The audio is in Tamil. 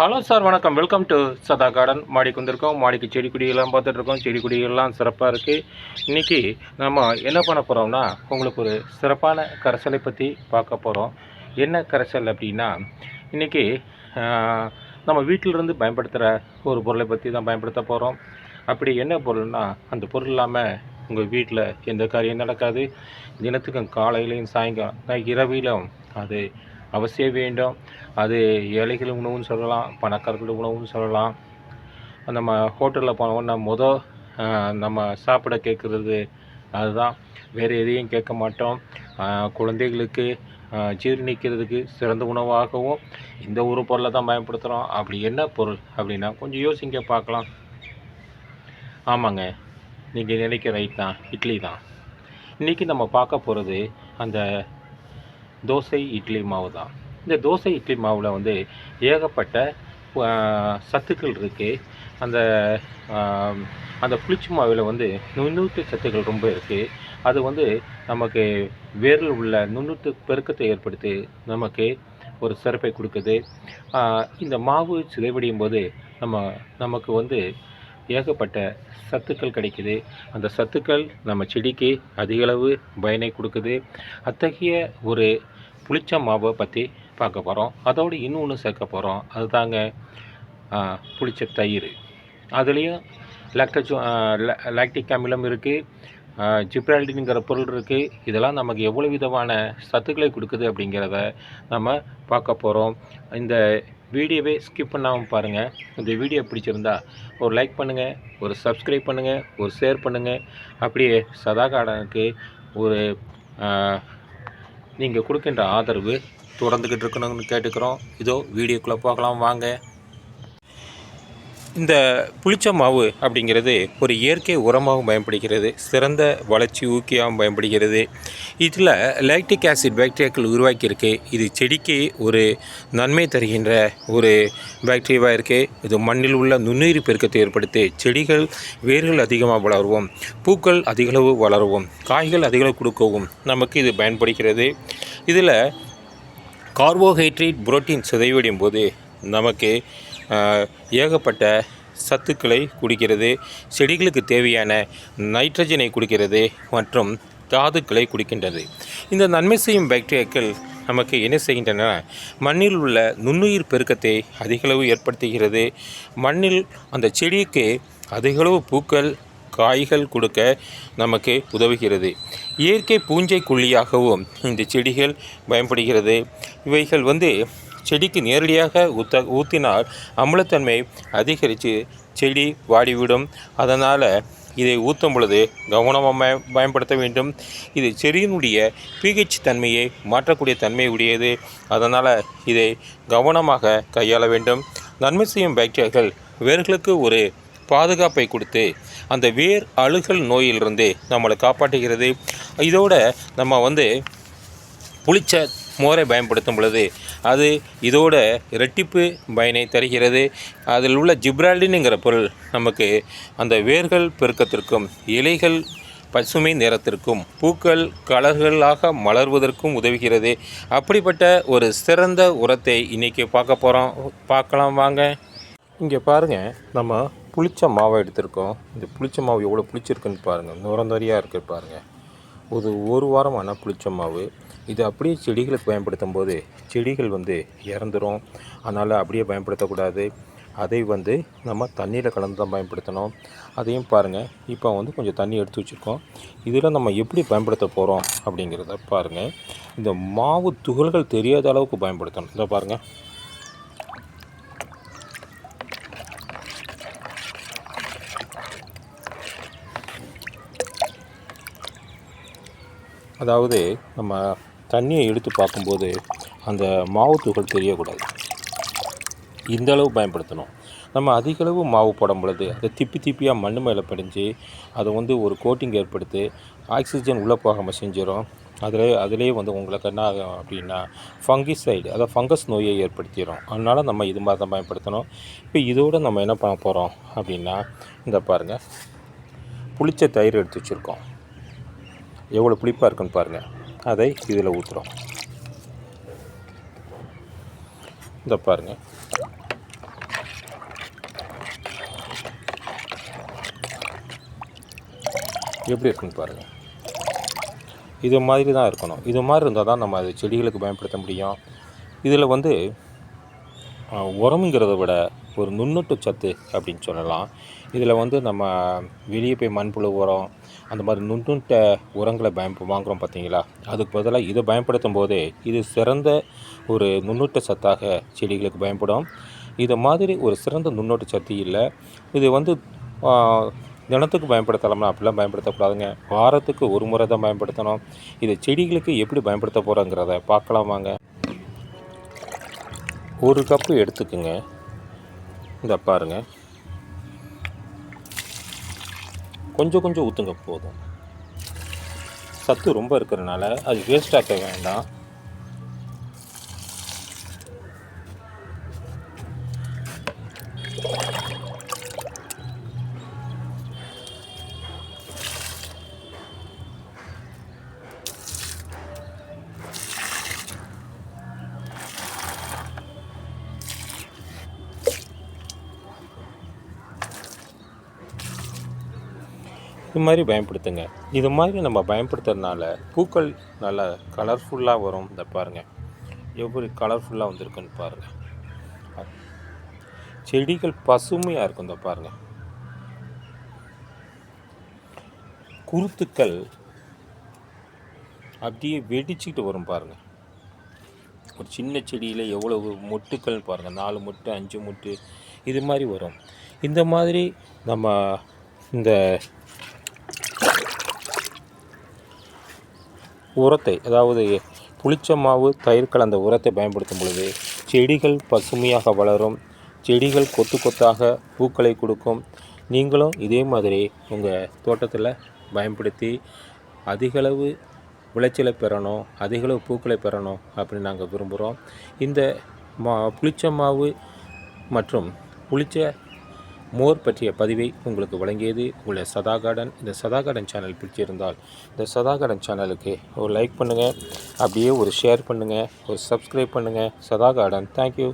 ஹலோ சார் வணக்கம். வெல்கம் டு சதா கார்டன் மாடிக்கு வந்திருக்கோம். மாடிக்கு செடி கொடியெல்லாம் பார்த்துட்ருக்கோம். செடி கொடிகள்லாம் சிறப்பாக இருக்குது இன்றைக்கி நம்ம என்ன பண்ண போகிறோம்னா உங்களுக்கு ஒரு சிறப்பான கரைசலை பற்றி பார்க்க போகிறோம் என்ன கரைசல் அப்படின்னா இன்றைக்கி நம்ம வீட்டிலிருந்து பயன்படுத்துகிற ஒரு பொருளை பற்றி தான் பயன்படுத்த போகிறோம் அப்படி என்ன பொருள்னா அந்த பொருள் இல்லாமல் உங்கள் வீட்டில் எந்த காரியம் நடக்காது. தினத்துக்கும் காலையிலையும் சாயங்காலம் இரவிலும் அது அவசியம் வேண்டும். அது ஏழைகள் உணவுன்னு சொல்லலாம் பணக்காரர்கள் உணவுன்னு சொல்லலாம். நம்ம ஹோட்டலில் போனோம்னா முத நம்ம சாப்பிட கேட்குறது அதுதான். வேறு எதையும் கேட்க மாட்டோம். குழந்தைகளுக்கு ஆஹ், ஜீரணிக்கிறதுக்கு சிறந்த உணவாகவும் இந்த ஒரு பொருளை தான் பயன்படுத்துகிறோம் அப்படி என்ன பொருள் அப்படின்னா கொஞ்சம் யோசிங்க பார்க்கலாம். ஆமாங்க. நீங்கள் நினைக்கிற ரைட் தான் இட்லி தான். இன்றைக்கி நம்ம பார்க்க போகிறது அந்த தோசை இட்லி மாவு தான். இந்த தோசை இட்லி மாவில் வந்து ஏகப்பட்ட சத்துக்கள் இருக்குது அந்த அந்த புளிச்ச மாவில் வந்து நுண்ணூற்று சத்துக்கள் ரொம்ப இருக்குது அது வந்து நமக்கு வேரில் உள்ள நுண்ணூற்று பெருக்கத்தை ஏற்படுத்தி நமக்கு ஒரு சிறப்பை கொடுக்குது. இந்த மாவு சிதைவடையும் போது நம்ம நமக்கு வந்து ஏகப்பட்ட சத்துக்கள் கிடைக்குது. அந்த சத்துக்கள் நம்ம செடிக்கு அதிகளவு பயனை கொடுக்குது. அத்தகைய ஒரு புளிச்ச மாவை பற்றி பார்க்க போகிறோம் அதோடு இன்னொன்று சேர்க்க போகிறோம் அதுதாங்க புளிச்ச தயிர். அதுலேயும் லாக்டோஜோ லாக்டிக் அமிலம் இருக்குது ஜிப்ரால்டின்ங்கிற பொருள் இருக்குது இதெல்லாம் நமக்கு எவ்வளோ விதமான சத்துக்களை கொடுக்குது அப்படிங்கிறத நம்ம பார்க்க போகிறோம் இந்த வீடியோவே ஸ்கிப் பண்ணாமல் பாருங்கள் இந்த வீடியோ பிடிச்சிருந்தா ஒரு லைக் பண்ணுங்கள் ஒரு சப்ஸ்கிரைப் பண்ணுங்கள் ஒரு ஷேர் பண்ணுங்கள் அப்படியே சதா கார்டனுக்கு ஒரு நீங்கள் கொடுக்கின்ற ஆதரவு தொடர்ந்துக்கிட்டு இருக்கணும்னு கேட்டுக்கிறோம். இதோ வீடியோக்குள்ளே பார்க்கலாம் வாங்க. இந்த புளிச்ச மாவு அப்படிங்கிறது ஒரு இயற்கை உரமாகவும் பயன்படுகிறது சிறந்த வளர்ச்சி ஊக்கியாகவும் பயன்படுகிறது. இதில் லாக்டிக் ஆசிட் பாக்டீரியாக்கள் உருவாக்கியிருக்கு. இது செடிக்கு ஒரு நன்மை தருகின்ற ஒரு பாக்டீரியாவாக இருக்குது இது மண்ணில் உள்ள நுண்ணுயிர் பெருக்கத்தை ஏற்படுத்தி செடிகள் வேர்கள் அதிகமாக வளருவோம் பூக்கள் அதிகளவு வளரவும் காய்கள் அதிகளவு கொடுக்கவும் நமக்கு இது பயன்படுகிறது. இதில் கார்போஹைட்ரேட் புரோட்டீன் சிதைவடையும் போது நமக்கு ஏகப்பட்ட சத்துக்களை குடிக்கிறது செடிகளுக்கு தேவையான நைட்ரஜனை குடிக்கிறது மற்றும் தாதுக்களை குடிக்கின்றது. இந்த நன்மை செய்யும் பாக்டீரியாக்கள் நமக்கு என்ன செய்கின்றன? மண்ணில் உள்ள நுண்ணுயிர் பெருக்கத்தை அதிகளவு ஏற்படுத்துகிறது. மண்ணில் அந்த செடிக்கு அதிகளவு பூக்கள் காய்கள் கொடுக்க நமக்கு உதவுகிறது. இயற்கை பூஞ்சை கொல்லியாகவும் இந்த செடிகள் பயன்படுகிறது. இவைகள் வந்து செடிக்கு நேரடியாக ஊத்த ஊற்றினால் அமிலத்தன்மை அதிகரித்து செடி வாடிவிடும். அதனால் இதை ஊற்றும் பொழுது கவனமாக பயன்படுத்த வேண்டும். இது செடியினுடைய பிஹெச் தன்மையை மாற்றக்கூடிய தன்மை உடையது. அதனால் இதை கவனமாக கையாள வேண்டும். நன்மை செய்யும் பாக்டீரியாக்கள் வேர்களுக்கு ஒரு பாதுகாப்பை கொடுத்து அந்த வேர் அழுகல் நோயிலிருந்து நம்மளை காப்பாற்றுகிறது. இதோட நம்ம வந்து புளிச்ச மோரை பயன்படுத்தும் பொழுது அது இதோட இரட்டிப்பு பயனை தருகிறது. அதில் உள்ள ஜிப்ரால்டின்ங்கிற பொருள் நமக்கு அந்த வேர்கள் பெருக்கத்திற்கும் இலைகள் பசுமை நிறத்திற்கும் பூக்கள் கலர்களாக மலர்வதற்கும் உதவுகிறது. அப்படிப்பட்ட ஒரு சிறந்த உரத்தை இன்றைக்கி பார்க்க போகிறோம் பார்க்கலாம் வாங்க. இங்கே பாருங்கள் நம்ம புளிச்ச மாவை எடுத்திருக்கோம். இந்த புளிச்ச மாவு எவ்வளோ புளிச்சிருக்குன்னு பாருங்கள் நுரந்தரியாக இருக்குது பாருங்கள் ஒரு ஒரு வாரமான புளிச்ச மாவு. இது அப்படியே செடிகளுக்கு பயன்படுத்தும் போது செடிகள் வந்து இறந்துடும் அதனால் அப்படியே பயன்படுத்தக்கூடாது. அதை வந்து நம்ம தண்ணியில் கலந்து தான் பயன்படுத்தணும். அதையும் பாருங்கள் இப்போ வந்து கொஞ்சம் தண்ணி எடுத்து வச்சுருக்கோம். இதில் நம்ம எப்படி பயன்படுத்த போகிறோம் அப்படிங்கிறத பாருங்கள் இந்த மாவு துகள்கள் தெரியாத அளவுக்கு பயன்படுத்தணும். இதை பாருங்கள் அதாவது நம்ம தண்ணியை எடுத்து பார்க்கும்போது அந்த மாவு துகள் தெரியக்கூடாது. இந்த அளவு பயன்படுத்தணும். நம்ம அதிகளவு மாவு போடும் பொழுது அதை திப்பி திப்பியாக மண் மேலே படிஞ்சு அதை வந்து ஒரு கோட்டிங் ஏற்படுத்தி ஆக்சிஜன் உள்ளே போகாமல் செஞ்சிடும் அதில் அதிலே வந்து உங்களுக்கு என்ன ஆகும் அப்படின்னா ஃபங்கிசைடு அதாவது ஃபங்கஸ் நோயை ஏற்படுத்திடும் அதனால் நம்ம இது மாதிரி தான் பயன்படுத்தணும். இப்போ இதோடு நம்ம என்ன பண்ண போகிறோம் அப்படின்னா இந்த பாருங்கள் புளிச்ச தயிர் எடுத்து வச்சுருக்கோம். எவ்வளோ புளிப்பாக இருக்குன்னு பாருங்கள் அதை இதில் ஊற்றுறோம் இந்த பாருங்கள் எப்படி இருக்குன்னு பாருங்கள் இது மாதிரி தான் இருக்கணும். இது மாதிரி இருந்தால் தான் நம்ம அது செடிகளுக்கு பயன்படுத்த முடியும். இதில் வந்து உரமுங்கிறத விட ஒரு நுண்ணூட்டு சத்து அப்படின்னு சொல்லலாம். இதில் வந்து நம்ம வெளியே போய் மண்புழு உரம் அந்த மாதிரி நுண்ணுட்ட உரங்களை பயம் வாங்குகிறோம் பார்த்தீங்களா? அதுக்கு பதிலாக இதை பயன்படுத்தும் போதே இது சிறந்த ஒரு நுண்ணூட்ட சத்தாக செடிகளுக்கு பயன்படும். இதை மாதிரி ஒரு சிறந்த நுண்ணூட்ட சத்து இல்லை. இது வந்து தினத்துக்கு பயன்படுத்தலாம்னா அப்படிலாம் பயன்படுத்தக்கூடாதுங்க. வாரத்துக்கு ஒரு முறை தான் பயன்படுத்தணும். இதை செடிகளுக்கு எப்படி பயன்படுத்த போகிறோங்கிறத பார்க்கலாம் வாங்க ஒரு கப்பு எடுத்துக்குங்க. இந்த பாருங்க. கொஞ்சம் கொஞ்சம் ஊற்றுங்க போதும். சத்து ரொம்ப இருக்கிறனால அது வேஸ்ட் ஆக்க வேண்டாம். இது மாதிரி பயன்படுத்துங்க. இது மாதிரி நம்ம பயன்படுத்துறதுனால பூக்கள் நல்லா கலர்ஃபுல்லாக வரும். இந்த பாருங்கள் எப்படி கலர்ஃபுல்லாக வந்திருக்குன்னு பாருங்கள் செடிகள் பசுமையாக இருக்கும். இந்த பாருங்கள் குருத்துக்கள் அப்படியே வெடிச்சுக்கிட்டு வரும் பாருங்கள் ஒரு சின்ன செடியில் எவ்வளவு மொட்டுக்கள் பாருங்கள் நாலு மொட்டு அஞ்சு மொட்டு இது மாதிரி வரும். இந்த மாதிரி நம்ம இந்த உரத்தை அதாவது புளிச்ச மாவு தயிர் கலந்த உரத்தை பயன்படுத்தும் பொழுது செடிகள் பசுமையாக வளரும். செடிகள் கொத்து கொத்தாக பூக்களை கொடுக்கும். நீங்களும் இதே மாதிரி உங்கள் தோட்டத்தில் பயன்படுத்தி அதிகளவு விளைச்சலை பெறணும் அதிகளவு பூக்களை பெறணும் அப்படின்னு நாங்கள் விரும்புகிறோம் இந்த மா புளிச்ச மாவு மற்றும் புளிச்ச மோர் பற்றிய பதிவை உங்களுக்கு வழங்கியது உங்களுடைய சதா கார்டன் இந்த சதா கார்டன் சேனல் பிடிச்சிருந்தால் இந்த சதா கார்டன் சேனலுக்கு ஒரு லைக் பண்ணுங்கள் அப்படியே ஒரு ஷேர் பண்ணுங்கள் ஒரு சப்ஸ்கிரைப் பண்ணுங்கள் சதா கார்டன் தேங்க்யூ